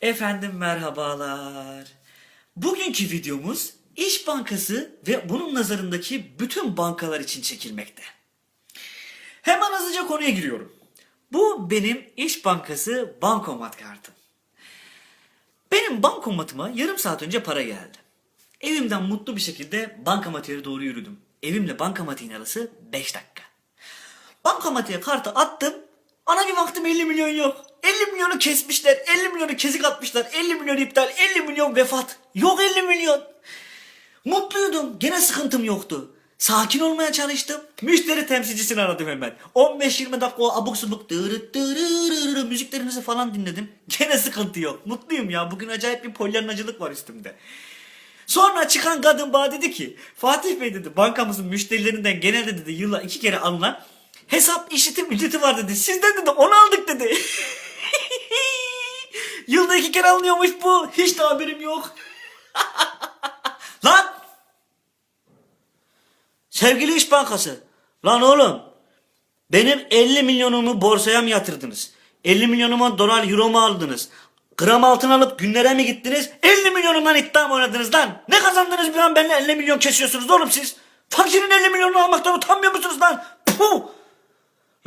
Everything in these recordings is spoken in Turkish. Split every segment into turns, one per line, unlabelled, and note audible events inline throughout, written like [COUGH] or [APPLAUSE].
Efendim merhabalar. Bugünkü videomuz İş Bankası ve bunun nazarındaki bütün bankalar için çekilmekte. Hemen hızlıca konuya giriyorum. Bu benim İş Bankası bankomat kartım. Benim bankomatıma yarım saat önce para geldi. Evimden mutlu bir şekilde bankamatiğe doğru yürüdüm. Evimle bankamatiğin arası 5 dakika. Bankamatiğe kartı attım. Ana bir baktım 50 milyon yok. 50 milyonu kesmişler. 50 milyonu kesik atmışlar. 50 milyon iptal. 50 milyon vefat. Yok 50 milyon. Mutluydum. Gene sıkıntım yoktu. Sakin olmaya çalıştım. Müşteri temsilcisini aradım hemen. 15-20 dakika o abuk subuk dırı dırı müziklerinizi falan dinledim. [LAUGHS] Gene sıkıntı yok. Mutluyum ya. Bugün acayip bir polyanacılık var üstümde. Sonra çıkan kadın bana dedi ki Fatih Bey dedi bankamızın müşterilerinden genelde dedi yılla iki kere alınan hesap işitim ücreti var dedi. Sizden dedi onu aldık dedi. [LAUGHS] İki kere alınıyormuş bu. Hiç de haberim yok. Lan! Sevgili İş Bankası. Lan oğlum. Benim 50 milyonumu borsaya mı yatırdınız? 50 milyonumu dolar euro mu aldınız? Gram altın alıp günlere mi gittiniz? 50 milyonundan iddia oynadınız lan? Ne kazandınız bir an benimle 50 milyon kesiyorsunuz oğlum siz? Fakirin 50 milyonunu almaktan utanmıyor musunuz lan? Puh!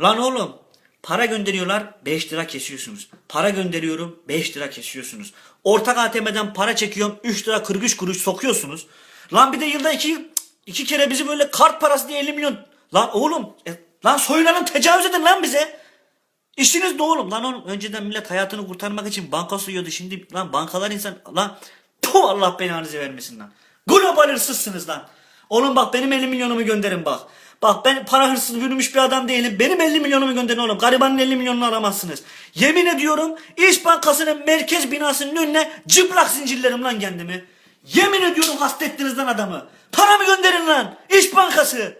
Lan oğlum para gönderiyorlar 5 lira kesiyorsunuz. Para gönderiyorum 5 lira kesiyorsunuz. Ortak ATM'den para çekiyorum 3 lira 43 kuruş sokuyorsunuz. Lan bir de yılda iki, iki kere bizi böyle kart parası diye 50 milyon. Lan oğlum e, lan soylanın tecavüz edin lan bize. İşiniz de oğlum lan oğlum önceden millet hayatını kurtarmak için banka soyuyordu şimdi lan bankalar insan lan Puh, Allah belanızı vermesin lan. Global hırsızsınız lan. Oğlum bak benim 50 milyonumu gönderin bak. Bak ben para hırsız bürümüş bir adam değilim. Benim 50 milyonumu gönderin oğlum. Garibanın 50 milyonunu aramazsınız. Yemin ediyorum İş Bankası'nın merkez binasının önüne cıplak zincirlerim lan kendimi. Yemin ediyorum hasta ettiniz lan adamı. Paramı gönderin lan. İş Bankası.